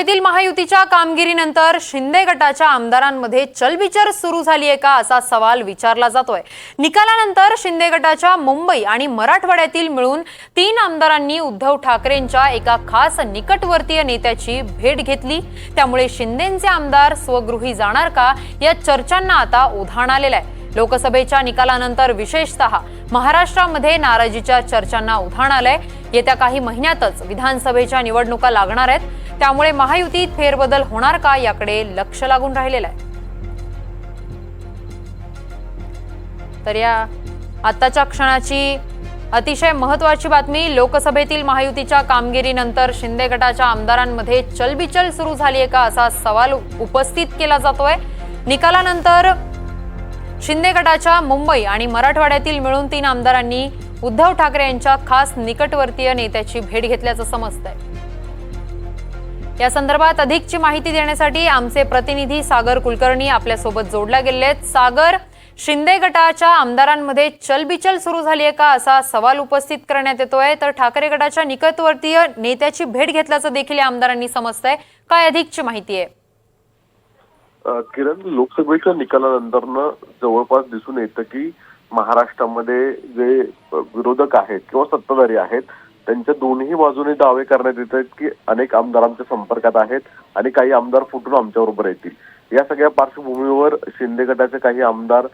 येथील महायुतीच्या कामगिरीनंतर शिंदे गटाच्या आमदारांमध्ये चलबिचर सुरू झाली आहे का असा सवाल विचारला जातोय. निकालानंतर शिंदे गटाच्या मुंबई आणि मराठवाड्यातील मिळून तीन आमदारांनी उद्धव ठाकरेंच्या एका खास निकटवर्तीय नेत्याची भेट घेतली. त्यामुळे शिंदेचे आमदार स्वगृही जाणार का या चर्चांना आता उधाण आलेलं आहे. लोकसभेच्या निकालानंतर विशेषतः महाराष्ट्रामध्ये नाराजीच्या चर्चांना उधाण आलंय. येत्या काही महिन्यातच विधानसभेच्या निवडणुका लागणार आहेत. त्यामुळे महायुतीत फेरबदल होणार का याकडे लक्ष लागून राहिलेलं आहे. तर या आत्ताच्या क्षणाची अतिशय महत्वाची बातमी लोकसभेतील महायुतीच्या कामगिरीनंतर शिंदे गटाच्या आमदारांमध्ये चलबिचल सुरू झाली आहे का असा सवाल उपस्थित केला जातोय. निकालानंतर शिंदे गटाच्या मुंबई आणि मराठवाड्यातील मिळून तीन आमदारांनी उद्धव ठाकरे यांच्या खास निकटवर्तीय नेत्याची भेट घेतल्याचं समजतंय. या संदर्भात अधिकची माहिती देण्यासाठी आमचे प्रतिनिधी सागर कुलकर्णी आपल्यासोबत जोडल्या गेले आहेत सागर शिंदे गटाच्या आमदारांमध्ये चलबिचल सुरू झाली आहे का? असा सवाल उपस्थित करण्यात येतोय. तर ठाकरे गटाच्या निकटवर्तीय नेत्याची भेट घेतल्याचं देखील या आमदारांनी समजतंय. काय अधिकची माहिती आहे? किरण लोकसभेच्या निकालानंतरनं जवळपास दिसून येतं की महाराष्ट्रामध्ये जे विरोधक आहेत किंवा सत्ताधारी आहेत त्यांच्या दोन्ही बाजूने दावे करण्यात येत आहेत की अनेक आमदारांच्या संपर्कात आहेत आणि काही आमदार फुटून आमच्याबरोबर येतील. या सगळ्या पार्श्वभूमीवर शिंदे गटाचे काही आमदार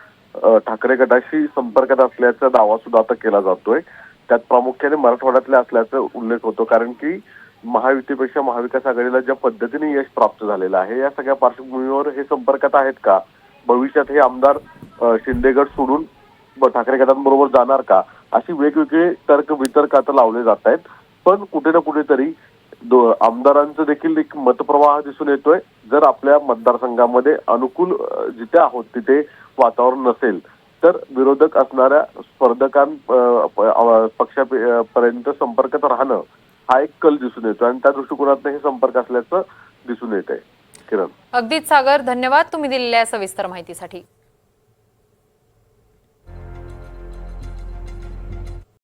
ठाकरे गटाशी संपर्कात असल्याचा दावा सुद्धा आता केला जातोय. त्यात प्रामुख्याने मराठवाड्यातल्या असल्याचा उल्लेख होतो कारण की महायुतीपेक्षा महाविकास आघाडीला ज्या पद्धतीने यश प्राप्त झालेलं आहे या सगळ्या पार्श्वभूमीवर हे संपर्कात आहेत का? भविष्यात हे आमदार शिंदेगड सोडून ठाकरे गटांबरोबर जाणार का? अशी वेगवेगळे तर्क वितर्क आता लावले जात आहेत. पण कुठे ना कुठेतरी आमदारांचं देखील एक मतप्रवाह दिसून येतोय. जर आपल्या मतदारसंघामध्ये अनुकूल जिथे आहोत तिथे वातावरण नसेल तर विरोधक असणाऱ्या स्पर्धकां पक्षापर्यंत संपर्कात राहणं हा एक कल दिसून येतो. आणि त्या दृष्टिकोनातून हे संपर्क असल्याचं दिसून येत आहे किरण. अगदीच सागर धन्यवाद तुम्ही दिलेल्या सविस्तर माहितीसाठी.